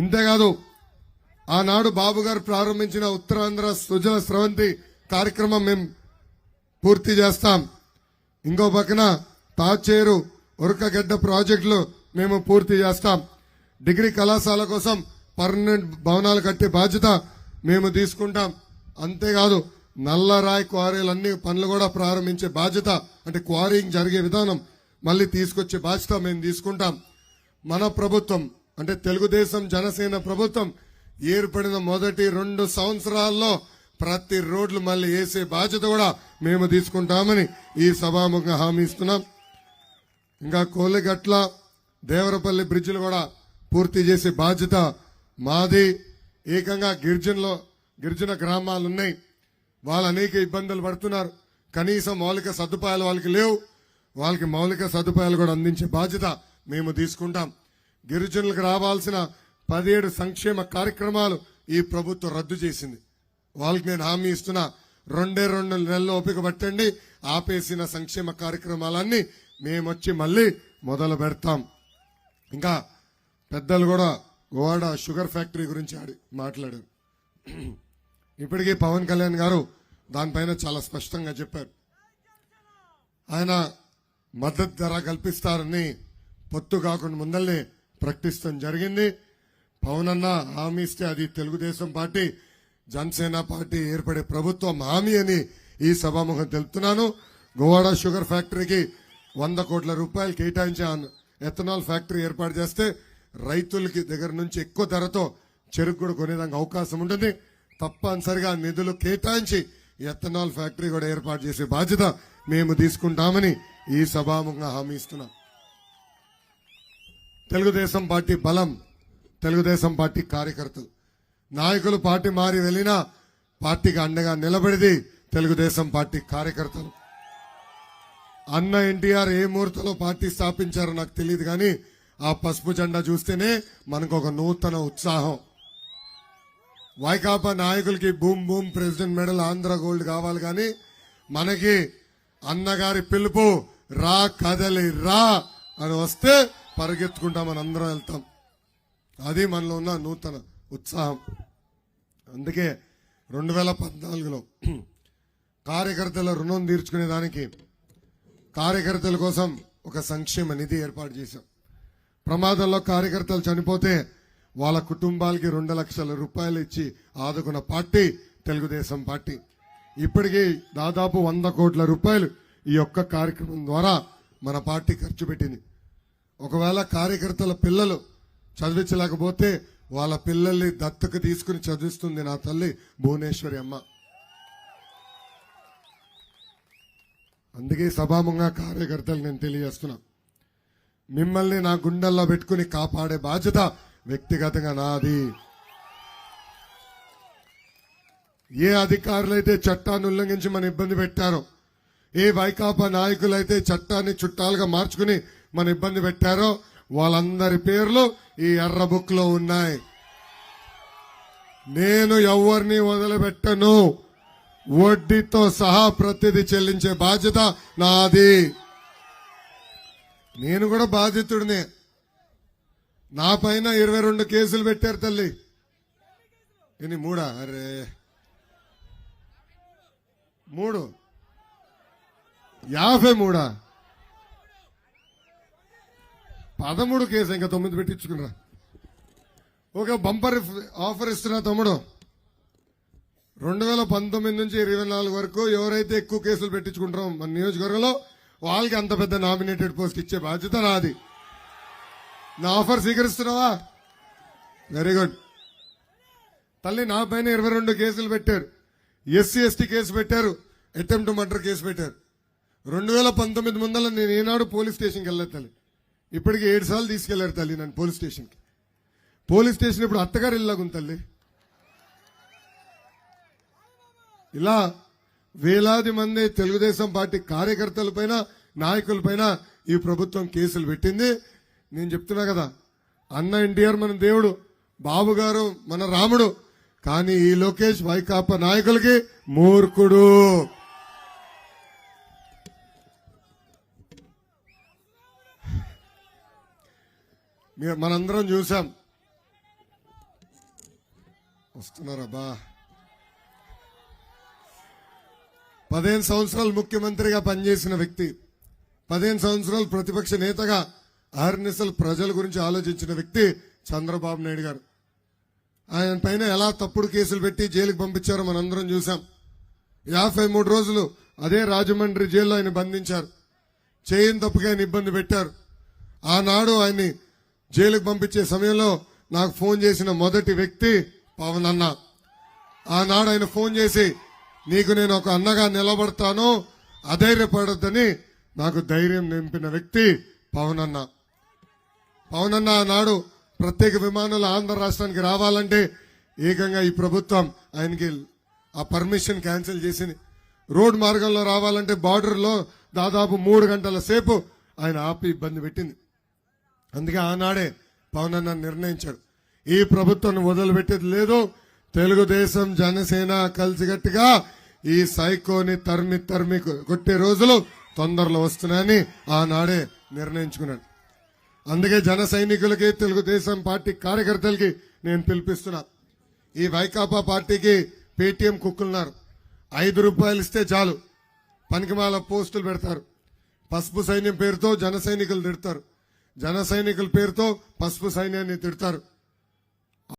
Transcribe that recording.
ఇంతేకాదు ఆనాడు బాబు గారు ప్రారంభించిన ఉత్తరాంధ్ర సుజల స్రవంతి కార్యక్రమం మేము పూర్తి చేస్తాం. ఇంకో పక్కన తాచేరు ఉరకగడ్డ ప్రాజెక్టులు మేము పూర్తి చేస్తాం. డిగ్రీ కళాశాల కోసం పర్మనెంట్ భవనాలు కట్టే బాధ్యత మేము తీసుకుంటాం. అంతేకాదు నల్లరాయి క్వారీలు అన్ని పనులు కూడా ప్రారంభించే బాధ్యత అంటే క్వారీయింగ్ జరిగే విధానం మళ్ళీ తీసుకొచ్చే బాధ్యత మేము తీసుకుంటాం. మన ప్రభుత్వం అంటే తెలుగుదేశం జనసేన ప్రభుత్వం ఏర్పడిన మొదటి రెండు సంవత్సరాల్లో ప్రతి రోడ్లు మళ్ళీ వేసే బాధ్యత కూడా మేము తీసుకుంటామని ఈ సభాముఖంగా హామీ ఇస్తున్నాం. ఇంకా కోలిగట్ల దేవరపల్లి బ్రిడ్జిలు కూడా పూర్తి చేసే బాధ్యత మాది. ఏకంగా గిరిజనలో గిరిజన గ్రామాలు ఉన్నాయి. వాళ్ళు అనేక ఇబ్బందులు పడుతున్నారు. కనీసం మౌలిక సదుపాయాలు వాళ్ళకి లేవు. వాళ్ళకి మౌలిక సదుపాయాలు కూడా అందించే బాధ్యత మేము తీసుకుంటాం. గిరిజనులకు రావాల్సిన పదిహేడు సంక్షేమ కార్యక్రమాలు ఈ ప్రభుత్వం రద్దు చేసింది. వాళ్ళకి నేను హామీ ఇస్తున్నా రెండే రెండు నెలలు ఓపిక పట్టండి ఆపేసిన సంక్షేమ కార్యక్రమాలన్నీ మేమొచ్చి మళ్ళీ మొదలు పెడతాం. ఇంకా పెద్దలు కూడా గోవాడ షుగర్ ఫ్యాక్టరీ గురించి ఆడి మాట్లాడారు. ఇప్పటికీ పవన్ కళ్యాణ్ గారు దానిపైన చాలా స్పష్టంగా చెప్పారు. ఆయన మద్దతు ధర కల్పిస్తారని పొత్తు కాకుండా ముందల్ని ప్రకటించడం జరిగింది. పవన్ అన్న హామీ ఇస్తే అది తెలుగుదేశం పార్టీ జనసేన పార్టీ ఏర్పడే ప్రభుత్వం హామీ అని ఈ సభాముఖం తెలుపుతున్నాను. గోవాడ షుగర్ ఫ్యాక్టరీకి వంద కోట్ల రూపాయలు కేటాయించి ఎథనాల్ ఫ్యాక్టరీ ఏర్పాటు చేస్తే రైతులకి దగ్గర నుంచి ఎక్కువ ధరతో చెరుకు కూడా కొనేదానికి అవకాశం ఉంటుంది. తప్పనిసరిగా నిధులు కేటాయించి ఎథనాల్ ఫ్యాక్టరీ కూడా ఏర్పాటు చేసే బాధ్యత మేము తీసుకుంటామని ఈ సభాముఖంగా హామీ ఇస్తున్నాం. తెలుగుదేశం పార్టీ బలం తెలుగుదేశం పార్టీ కార్యకర్తలు. నాయకులు పార్టీ మారి వెళ్ళినా పార్టీకి అండగా నిలబడిది తెలుగుదేశం పార్టీ కార్యకర్తలు. అన్న ఎన్టీఆర్ ఏ ముహూర్తంలో పార్టీ స్థాపించారో నాకు తెలియదు కానీ ఆ పసుపు జెండా చూస్తేనే మనకు ఒక నూతన ఉత్సాహం. వైకాపా నాయకులకి boom boom president medal Andhra gold కావాలి కానీ మనకి అన్నగారి పిలుపు రా కదలి రా అని వస్తే పరిగెత్తుకుంటామని అందరం వెళ్తాం. అది మనలో ఉన్న నూతన ఉత్సాహం. అందుకే రెండు వేల పద్నాలుగులో కార్యకర్తల రుణం తీర్చుకునే దానికి కార్యకర్తల కోసం ఒక సంక్షేమ నిధి ఏర్పాటు చేశాం. ప్రమాదంలో కార్యకర్తలు చనిపోతే వాళ్ళ కుటుంబాలకి రెండు లక్షల రూపాయలు ఇచ్చి ఆదుకున్న పార్టీ తెలుగుదేశం పార్టీ. ఇప్పటికీ దాదాపు వంద కోట్ల రూపాయలు ఈ యొక్క కార్యక్రమం ద్వారా మన పార్టీ ఖర్చు పెట్టింది. ఒకవేళ కార్యకర్తల పిల్లలు చదివించలేకపోతే వాళ్ళ పిల్లల్ని దత్తకు తీసుకుని చదివిస్తుంది నా తల్లి భువనేశ్వరి అమ్మ. అందుకే సభాముగా కార్యకర్తలు నేను తెలియజేస్తున్నా. మిమ్మల్ని నా గుండెల్లో పెట్టుకుని కాపాడే బాధ్యత వ్యక్తిగతంగా నాది. ఏ అధికారులైతే చట్టాన్ని ఉల్లంఘించి మన ఇబ్బంది పెట్టారో ఏ వైకాపా నాయకులైతే చట్టాన్ని చుట్టాలుగా మార్చుకుని మన ఇబ్బంది పెట్టారో వాళ్ళందరి పేర్లు ఈ ఎర్ర బుక్లో ఉన్నాయి. నేను ఎవరిని వదిలిపెట్టను. వడ్డీతో సహా ప్రతిదీ చెల్లించే బాధ్యత నాది. నేను కూడా బాధితుడినే. నా పైన ఇరవై రెండు కేసులు పెట్టారు తల్లి. ఎన్ని? మూడా? అరే. మూడు. యాభై మూడా? పదమూడు కేసు ఇంకా తొమ్మిది పెట్టించుకున్నా. ఒక బంపర్ ఆఫర్ ఇస్తున్నా తమ్ముడు. రెండు వేల పంతొమ్మిది నుంచి ఇరవై నాలుగు వరకు ఎవరైతే ఎక్కువ కేసులు పెట్టించుకుంటారో మన నియోజకవర్గంలో వాళ్ళకి అంత పెద్ద నామినేటెడ్ పోస్ట్ ఇచ్చే బాధ్యత నాది. నా ఆఫర్ స్వీకరిస్తున్నావా? వెరీ గుడ్ తల్లి నా పైన ఇరవై రెండు కేసులు పెట్టారు. ఎస్సీ ఎస్టీ కేసు పెట్టారు. అటెంప్ట్ మర్డర్ కేసు పెట్టారు. రెండు వేల పంతొమ్మిది ముందల నేను ఏనాడు పోలీస్ స్టేషన్కి వెళ్ళలేదు తల్లి. ఇప్పటికి ఏడు సార్లు తీసుకెళ్ళారు తల్లి నన్ను పోలీస్ స్టేషన్కి. పోలీస్ స్టేషన్ ఇప్పుడు అత్తగారు ఇల్లాగుంది తల్లి. ఇలా వేలాది మంది తెలుగుదేశం పార్టీ కార్యకర్తలపైన నాయకులపైన ఈ ప్రభుత్వం కేసులు పెట్టింది. నేను చెప్తున్నా కదా అన్న ఎన్టీఆర్ మన దేవుడు బాబు గారు మన రాముడు కానీ ఈ లోకేష్ వైకాపా నాయకులకి మూర్ఖుడు. మనందరం చూసాం. వస్తున్నారబ్బా పదిహేను సంవత్సరాలు ముఖ్యమంత్రిగా పనిచేసిన వ్యక్తి పదిహేను సంవత్సరాలు ప్రతిపక్ష నేతగా ఆర్నిసల్ ప్రజల గురించి ఆలోచించిన వ్యక్తి చంద్రబాబు నాయుడు గారు. ఆయన పైన ఎలా తప్పుడు కేసులు పెట్టి జైలుకి పంపించారో మనందరం చూసాం. యాభై మూడు రోజులు అదే రాజమండ్రి జైల్లో ఆయన బంధించారు. చేయని తప్పుగా ఆయన ఇబ్బంది పెట్టారు. ఆనాడు ఆయన్ని జైలుకు పంపించే సమయంలో నాకు ఫోన్ చేసిన మొదటి వ్యక్తి పవన్ అన్న. ఆనాడు ఆయన ఫోన్ చేసి నీకు నేను ఒక అన్నగా నిలబడతాను అధైర్యపడద్దని నాకు ధైర్యం నింపిన వ్యక్తి పవన్ అన్న. పవన్ అన్న ఆనాడు ప్రత్యేక విమానాలు ఆంధ్ర రాష్ట్రానికి రావాలంటే ఏకంగా ఈ ప్రభుత్వం ఆయనకి ఆ పర్మిషన్ క్యాన్సిల్ చేసింది. రోడ్ మార్గంలో రావాలంటే బార్డర్లో దాదాపు మూడు గంటల సేపు ఆయన ఆపి ఇబ్బంది పెట్టింది. అందుకే ఆనాడే పవన్ అన్న నిర్ణయించాడు. ఈ ప్రభుత్వాన్ని వదిలిపెట్టేది లేదు. తెలుగుదేశం జనసేన కలిసిగట్టుగా ఈ సైకోని తరిమి తరిమి కొట్టే రోజులు తొందరలో వస్తున్నాయని ఆనాడే నిర్ణయించుకున్నాడు. అందుకే జన సైనికులకి తెలుగుదేశం పార్టీ కార్యకర్తలకి నేను పిలిపిస్తున్నా. ఈ వైకాపా పార్టీకి పేటీఎం కుక్కులున్నారు. ఐదు రూపాయలు ఇస్తే చాలు. పనికిమాల పోస్టులు పెడతారు. పసుపు సైన్యం పేరుతో జన సైనికులు తిడతారు. జన సైనికుల పేరుతో పసుపు సైన్యాన్ని తిడతారు.